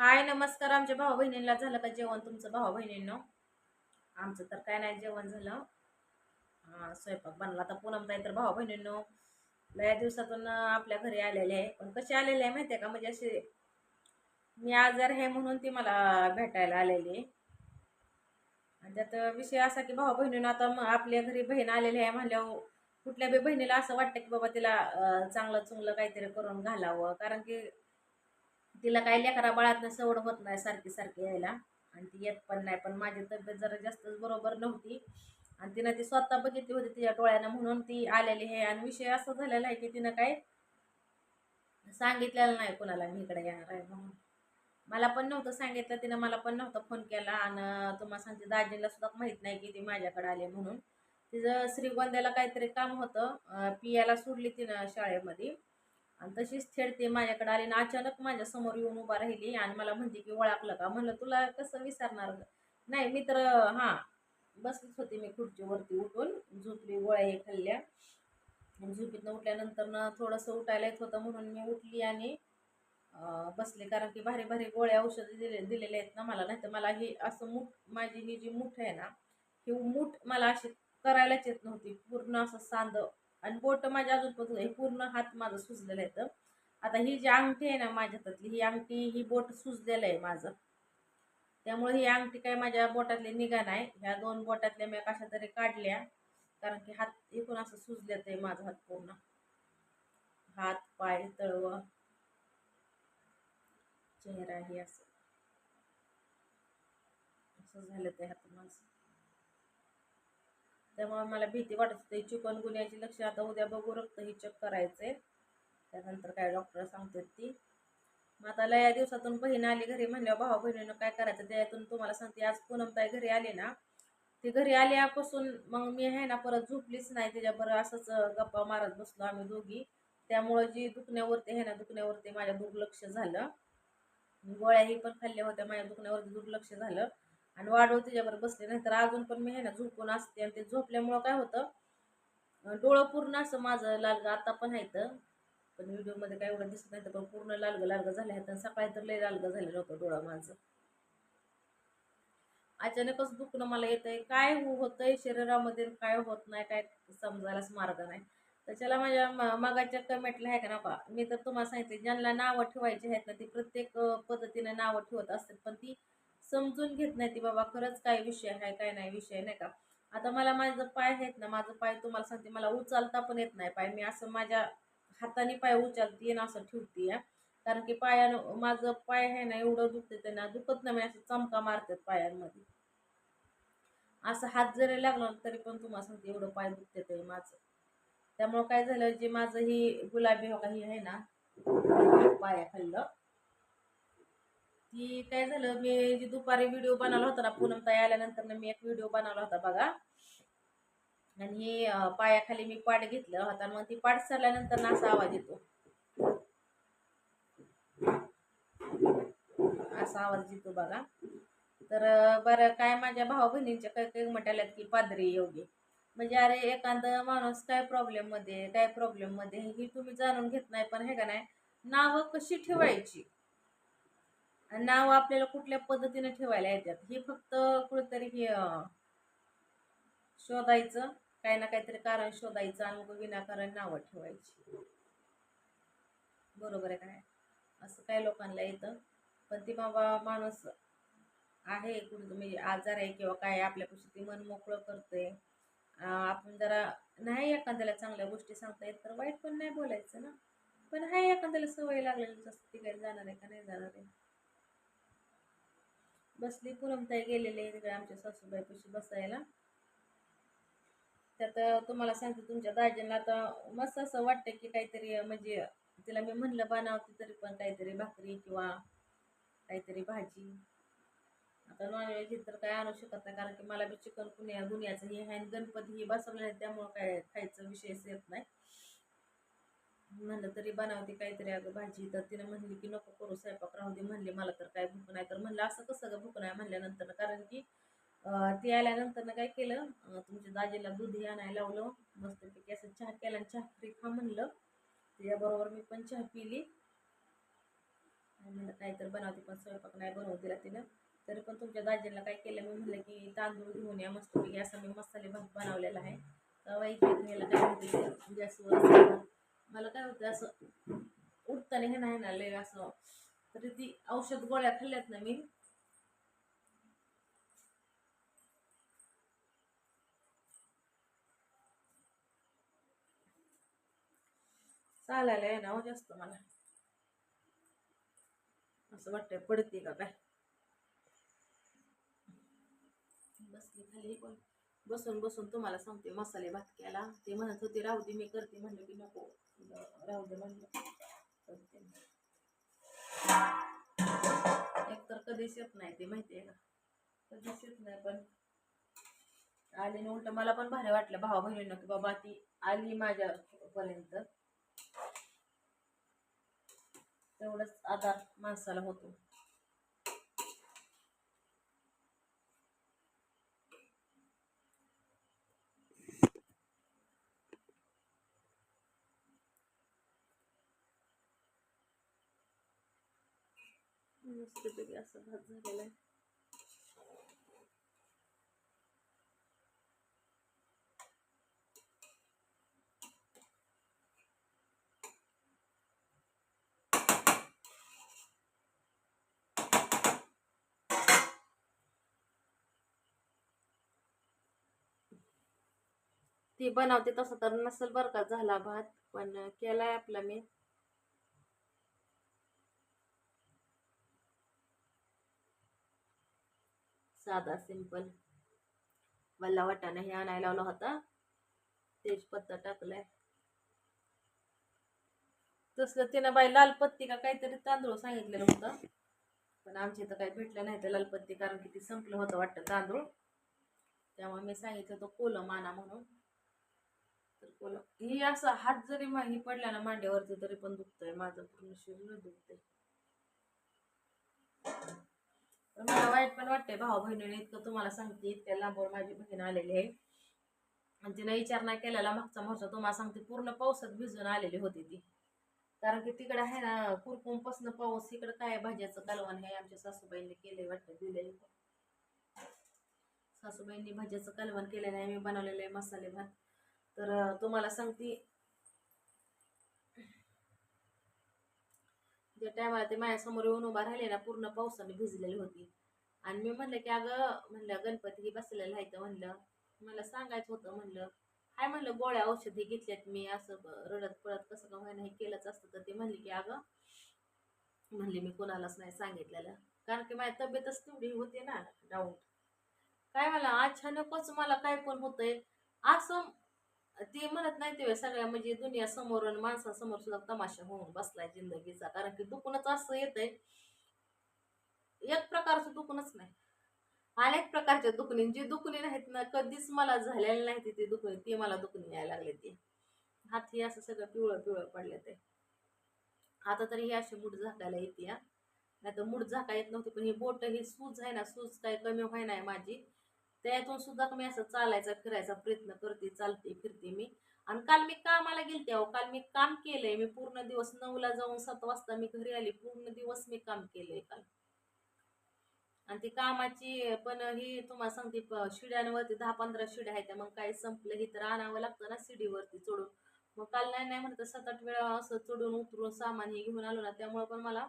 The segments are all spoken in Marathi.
हाय नमस्कार. आमच्या भाऊ बहिणींना झालं का जेवण तुमचं भाऊ बहिणींनो आमचं तर काय नाही जेवण झालं. हा, स्वयंपाक बनला तर पूनम ताई तर भाऊ बहिणींनो लया दिवसातून आपल्या घरी आलेले आहे. पण कसे आलेले आहे माहिती आहे का? म्हणजे असे मी आजार आहे म्हणून ती मला भेटायला आलेली आणि त्यात विषय असा की भाऊ बहिणीनं आता मग आपल्या घरी बहीण आलेली आहे म्हणल्यावर कुठल्या बी बहिणीला असं वाटतं की बाबा तिला चांगलं चुंगलं काहीतरी करून घालावं. कारण की तिला काही लेकरा बाळातनं सवड होत नाही सारखी सारखी यायला. आणि ती येत पण नाही. पण माझी तब्येत जरा जास्तच बरोबर नव्हती. आणि तिनं ती स्वतः बघितली होती तिच्या डोळ्यानं म्हणून ती आलेली आहे. आणि विषय असा झालेला आहे की तिनं काय सांगितलेलं नाही कोणाला मी इकडे येणार आहे म्हणून. मला पण नव्हतं सांगितलं. तिनं मला पण नव्हता फोन केला. आणि तुम्हाला सांगते दाजीला सुद्धा माहीत नाही की ती माझ्याकडे आले म्हणून. तिचं श्रीगोंद्याला काहीतरी काम होतं. पियाला सोडली तिनं शाळेमध्ये. आणि तशीच थेट ते माझ्याकडे आले आणि अचानक माझ्यासमोर येऊन उभा राहिली आणि मला म्हणते की ओळखलं का? म्हणलं तुला कसं विसरणार नाही मी तर हां. बसलीच होती मी खुर्चीवरती उठून झोपली गोळ्या हे खाल्ल्या. आणि झोपीतनं उठल्यानंतर ना थोडंसं उठायला येत होतं म्हणून मी उठली आणि बसले. कारण की भारी भारी गोळ्या औषधं दिले दिलेले आहेत ना मला. नाही तर मला ही असं मूठ माझी ही जी मूठ आहे ना ही मूठ मला अशी करायलाच येत नव्हती. पूर्ण असं सांधं आणि बोट माझ्या अजून पण हे पूर्ण हात माझं सुजलेलं आहे तर आता ही जी अंगठी आहे ना माझ्या हातातली ही अंगठी ही बोट सुजलेलं आहे माझं. त्यामुळे ही अंगठी काय माझ्या बोटातली निघा नाही ह्या दोन बोटातल्या मी कशा तरी काढल्या कारण की हात एकूण असं सुजलेत आहे माझा हात पूर्ण. हात पाय तळव चेहरा हे असं. असं झालं ते हात माझं. त्यामुळे मला भीती वाटत होती. चिकनगुन्याची लक्ष आता उद्या बघू. रक्त ही चेक करायचे त्यानंतर काय डॉक्टर सांगतात ती. मग आता लया दिवसातून बहीण आली घरी म्हणल्यावर भाऊ बहिणीनं काय करायचं? त्यातून तुम्हाला सांगते. आज पूनमताई घरी आली ना ती घरी आल्यापासून मग मी आहे ना परत झोपलीच नाही. त्याच्याबरोबर असंच गप्पा मारत बसलो आम्ही दोघी. त्यामुळं जी दुखण्यावरती आहे ना दुखण्यावरती माझ्या दुर्लक्ष झालं. गोळ्याही पण खाल्ल्या होत्या माझ्या दुखण्यावरती दुर्लक्ष झालं. आणि वाढव त्याच्यावर बसले नाहीतर अजून पण मी आहे ना झोपून असते. आणि ते झोपल्यामुळं काय होतं डोळं पूर्ण असं माझं लालगं आता पण आहे तर पण व्हिडिओमध्ये काय एवढं दिसत नाही तर पण पूर्ण लालगं लालगं झालं आहे तर सकाळी तर लय लालगं झालेलं होतं डोळं माझं. अचानकच दुखणं मला येतंय. काय हो- होतंय शरीरामध्ये काय होत नाही काय समजायलाच मार्ग नाही. त्याच्याला माझ्या मागाच्या कमेंटला आहे का नका मी तर तुम्हाला सांगितले ज्यांना नावं ठेवायची आहेत ना ती प्रत्येक पद्धतीने नावं ठेवत असतात. पण ती समजून घेत नाही ती बाबा खरंच काय विषय आहे काय नाही विषय नाही का? आता मला माझं पाय आहेत ना माझं पाय तुम्हाला सांगते मला उचलता पण येत नाही पाय. मी असं माझ्या हाताने पाय उचलते ना असं ठेवते कारण की पायानं माझं पाय आहे ना एवढं दुखते त्यांना दुखत नाही मी असं चमका मारतात पायांमध्ये. असं हात जरी लागला तरी पण तुम्हाला सांगते एवढं पाय दुखते ते माझं. त्यामुळं काय झालं जे माझं ही गुलाबी हो काही आहे ना पाया खाल्लं ती काय झालं मी जी दुपारी व्हिडिओ बनवला होता ना पूनम ताई आल्यानंतर ना मी एक व्हिडिओ बनवला होता बघा. आणि हे पायाखाली मी पाठ घेतलं होता आणि मग ती पाठ सरल्यानंतर ना असा आवाज येतो. असा आवाज येतो बघा. तर बरं काय माझ्या भाऊ बहिणींच्या काही काही म्हटाल्यात की पादरी योगी. म्हणजे अरे एखादं माणूस काय प्रॉब्लेममध्ये काय प्रॉब्लेममध्ये ही तुम्ही जाणून घेत नाही पण हे का नाही नावं कशी ठेवायची? नाव आपल्याला कुठल्या पद्धतीने ठेवायला येतात? हे फक्त कुठेतरी हे शोधायचं. काही ना काहीतरी कारण शोधायचं आणि मग विनाकारण नावं ठेवायची. बरोबर आहे काय असं काही लोकांना येतं. पण ती बाबा माणूस आहे कुठे म्हणजे आजार आहे किंवा काय आपल्यापाशी ती मन मोकळं करते. आपण जरा नाही एखाद्याला चांगल्या गोष्टी सांगता येत तर वाईट पण नाही बोलायचं ना. पण हाय एखाद्याला सवय लागलेली असते ती काही जाणार आहे का नाही जाणार आहे. बसली पुरमताई गेलेले आहे तिकडे आमच्या सासूबाईपाशी बसायला. त्यात तुम्हाला सांगते तुमच्या दाजींना आता मस्त असं वाटतं की काहीतरी म्हणजे तिला मी म्हणलं बनावती तरी पण काहीतरी भाकरी किंवा काहीतरी भाजी. आता नॉनव्हेज तर काय आणू शकत नाही कारण की मला बी चिकन कुण्या गुन्ह्याचं हे आहे आणि गणपती हे बसवलं नाही त्यामुळं काय खायचं विषयच येत नाही. म्हणलं तरी बनवते काहीतरी अगं भाजी. तर तिनं म्हणली की नको करू स्वयंपाक राहू दे. म्हणले मला तर काय भूक नाही. तर म्हणलं असं कसं गं भूक नाही? म्हणल्यानंतर कारण की ती आल्यानंतर काय केलं तुमच्या दाजीला दूधही आणायला लावलं. मस्तपैकी असं चहा केला आणि चहा फ्री खा म्हणलं. त्याच्याबरोबर मी पण चहा पिली. म्हणलं काहीतरी बनवते पण स्वयंपाक नाही बनवू दिला तिनं. तरी पण तुमच्या दाजीला काय केलं मी म्हणलं की तांदूळ घेऊन या मस्तपैकी. असा मी मसाले भात बनवलेला आहे. तवा घ्यायला काय गॅसवर मला काय होतं असं उठताना हे नाही ना लय असं तरी ती औषध गोळ्या खाल्ल्यात ना मी. चालायला आहे ना हो जास्त मला. असं वाटतंय पडते का काय? बसली खाली कोण? बसून बसून तुम्हाला सांगते मसाले भात केला. ते म्हणत होते राहू दे मी करते. म्हणलं की नको. राहू दे म्हणलं. करते. एक तर कधीच येत नाही ते माहिती आहे का? कधीच येत नाही पण आली उलट. मला पण भारी वाटलं भावा बहिणीनं की बाबा ती आली माझ्यापर्यंत. तेवढंच आधार माणसाला होतो. मस्तपैकी असा भात झालेला आहे. ती बनवते तसं तर नसेल बरं का झाला भात पण केलाय आपला मी. साधा सिंपल वल्ला वाटाणा हे आणायला लावला होता. तेजपत्ता टाकलाय. तसलं तिनं बाई लाल पत्ती का काहीतरी तांदूळ सांगितलेलं होतं. पण आमच्या इथं काही भेटलं नाही तर लालपत्ती कारण की ती संपलं होतं वाटतं तांदूळ. त्यामुळे मी सांगितलं होतं कोलम आणा म्हणून. तर कोलम ही असं हात जरी मा- ही पडल्या ना मांड्यावरती तरी पण दुखतंय. माझं पूर्ण शरीर दुखतंय. तर मला वाईट पण वाटतंय. भाऊ बहिणीने इतकं तुम्हाला सांगते इतक्या लांबवर माझी बहीण आलेली आहे. आणि तिने विचार नाही केलेला मागचा मोर्चा तुम्हाला सांगते पूर्ण पावसात भिजून आलेली होती ती. कारण की तिकडे आहे ना कुरकुमपासून पाऊस इकडे काय भाज्याचं कालवण हे आमच्या सासूबाईंनी केलंय वाटतं दिलंय. सासूबाईंनी भाज्याचं कालवण केलेलं आहे मी बनवलेलं आहे मसाले भात तर तुम्हाला सांगते त्या टायमाला ते माझ्यासमोर येऊन उभा राहिले ना पूर्ण पावसाने भिजलेली होती. आणि मी म्हणलं की अगं म्हणलं गणपती ही बसलेला आहे तर म्हणलं. मला सांगायचं होतं म्हणलं काय म्हणलं गोळ्या औषधी घेतल्यात मी असं रडत पळत कसं का व्हायना हे केलंच असतं. तर ते म्हणले की अगं म्हणली मी कोणालाच नाही सांगितलेलं. कारण की माझी तब्येतच तेवढी होती ना डाऊट काय मला अचानकच मला काय पण होतंय असं ते म्हणत नाही ते सगळ्या म्हणजे दुनिया समोर आणि माणसांसमोर सुद्धा तमाशा होऊन बसलाय जिंदगीचा. कारण की दुखूनच असं येतंय. एक प्रकारचं दुखूनच नाही. अनेक प्रकारच्या दुखणी जी दुखणी नाहीत ना कधीच मला झालेली नाही ती दुखणी ती मला दुखणी यायला लागली ती. हात हे असं सगळं पिवळं पिवळं पडले ते. आता तरी ही अशी मूठ झाकायला येते हा. नाही तर मूठ झाका येत नव्हती पण ही बोट ही सूज आहे ना सूज काय कमी व्हाय नाही माझी. त्यातून सुद्धा मी असं चालायचा फिरायचा प्रयत्न करते चालते फिरते मी. आणि काल मी कामाला गेलते अहो. काल मी काम केलंय. मी पूर्ण दिवस नऊला जाऊन सात वाजता मी घरी आली. पूर्ण दिवस मी काम केलंय काल. आणि ती कामाची पण ही तुम्हाला सांगते शिड्यांवरती दहा पंधरा शिड्या आहेत. मग काय संपलं ही तर आणावं लागतं ना शिडीवरती चढून. मग काल नाही नाही म्हणतं सात आठ वेळा असं चढून उतरून सामान हे घेऊन आलो ना त्यामुळे पण मला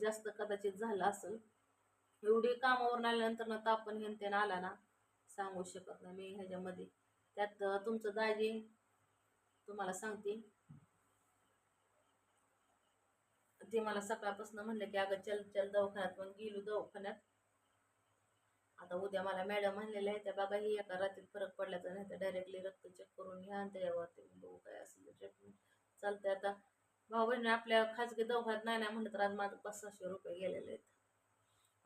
जास्त कदाचित झालं असेल. एवढी कामावरून आल्यानंतर ना तापण घेऊन त्यानं आला ना. सांगू शकत नाही मी ह्याच्यामध्ये. त्यात तुमचं दाजी तुम्हाला सांगते. ते मला सकाळपासून म्हणलं की अगं चल चल दवाखान्यात. मग गेलो दवाखान्यात. आता उद्या मला मॅडम म्हणलेल्या आहे त्या बघा ही एका रात्रीत फरक पडला तर नाही तर डायरेक्टली रक्त चेक करून घ्या आणि त्याच्यावरती बघू काय असेल ट्रीटमेंट चालतंय आता. भाऊ बहिणी आपल्या खाजगी दवाखान्यात नाही नाही म्हणलं तर आज माझं पाच सहाशे रुपये गेलेले आहेत.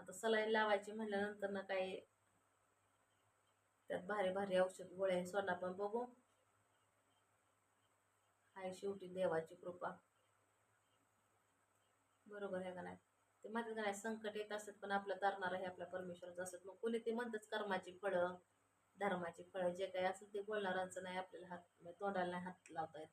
आता सलाईन लावायची म्हणल्यानंतर ना काय त्यात भारी भारी औषध गोळ्या आहे सोना पण बघू. हाय शेवटी देवाची कृपा. बरोबर आहे का नाही? ते म्हणतात का नाही संकट येत असतात पण आपलं तारणार हे आपल्या परमेश्वरचं असत. मग कोणी ते म्हणतच कर्माची फळं धर्माची फळं जे काही असेल ते बोलणारांचं नाही आपल्याला हात तोंडाला नाही हात लावता येत.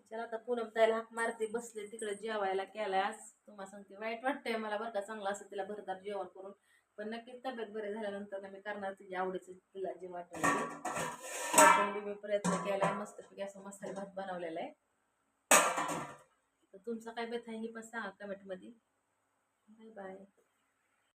चला आता पूनम ताईला हाक मारते बसले तिकडे जेवायला केलाय तुम्हाला सांगते वाईट वाटतंय मला बरं का चांगलं असं तिला भरदार जेवण करून. पण नक्कीच तब्येत बरी झाल्यानंतर मी करणार तिच्या आवडीचं तिला जे वाटेल मी प्रयत्न केलाय मस्तपैकी असं मसाले भात बनवलेला आहे. तर तुमचा काय बेत आहे हे पण सांगा कमेंटमध्ये बाय बाय